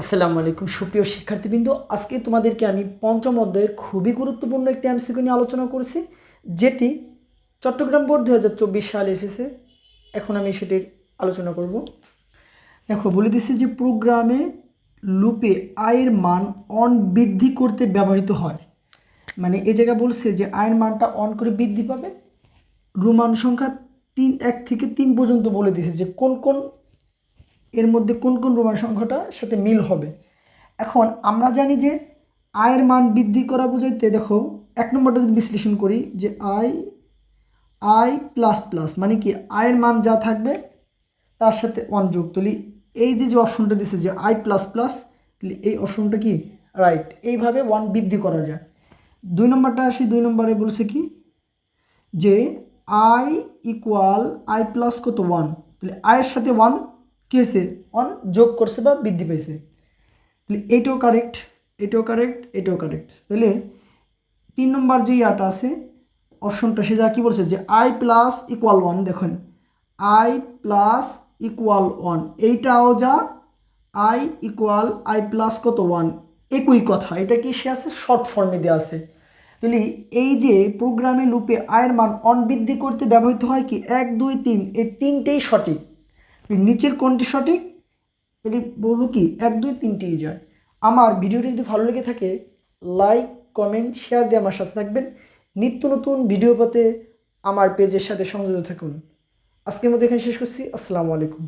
আসসালামু আলাইকুম, সুপ্রিয় শিক্ষার্থীবৃন্দ। আজকে তোমাদেরকে আমি পঞ্চম অধ্যায়ের খুবই গুরুত্বপূর্ণ একটি এমসিকিউ নিয়ে আলোচনা করেছি, যেটি চট্টগ্রাম বোর্ড দু হাজার চব্বিশ সালে এসেছে। এখন আমি সেটির আলোচনা করব। দেখো, বলে দিছি যে প্রোগ্রামে লুপে আয়ের মান অন বৃদ্ধি করতে ব্যবহৃত হয়। মানে এ জায়গা বলছে যে আয়ের মানটা অন করে বৃদ্ধি পাবে। রোমান সংখ্যা তিন, এক থেকে তিন পর্যন্ত বলে দিছে যে কোন কোন এর মধ্যে কোন কোন রোমান সংখ্যাটা সাথে মিল হবে? এখন আমরা জানি যে আয়ের মান বৃদ্ধি করা বোঝাইতে দেখো, এক নম্বরটা যদি বিশ্লেষণ করি যে আই আই প্লাস প্লাস মানে কি আয়ের মান যা থাকবে তার সাথে ওয়ান যোগ। তুলি এই যে যে অপশনটা দিছে যে আই প্লাস প্লাস তাহলে এই অপশনটা কি? রাইট এইভাবে ওয়ান বৃদ্ধি করা যায়। দুই নম্বরটা আসি, দুই নম্বরে বলছে কি যে আই ইকুয়াল আই প্লাস কত? ওয়ান তাহলে আয়ের সাথে ওয়ান কী হয়েছে ওয়ান যোগ করছে বা বৃদ্ধি পেয়েছে তাহলে এইটাও কারেক্ট এটাও কারেক্ট এটাও কারেক্ট তাহলে তিন নম্বর যে ইয়াটা আছে অপশনটা সে যা কী বলছে যে আই প্লাস ইকুয়াল ওয়ান দেখুন। আই প্লাস ইকুয়াল ওয়ান এইটাও যা আই ইকুয়াল আই প্লাস কত? ওয়ান একই কথা। এটা কি সে আছে? শর্ট ফর্মে দেওয়া আছে। তাহলে এই যে প্রোগ্রামে লুপে আয়ের মান অন বৃদ্ধি করতে ব্যবহৃত হয় কি? এক, দুই, তিন, এই তিনটেই সঠিক। নিচের কোনটি সঠিক? তাহলে বলব কি? এক, দুই, তিনটেই যায়। আমার ভিডিওটি যদি ভালো লেগে থাকে, লাইক, কমেন্ট, শেয়ার দিয়ে আমার সাথে থাকবেন। নিত্য নতুন ভিডিও পেতে আমার পেজের সাথে সংযুক্ত থাকুন। আজকের মধ্যে এখানে শেষ করছি। আসসালামু আলাইকুম।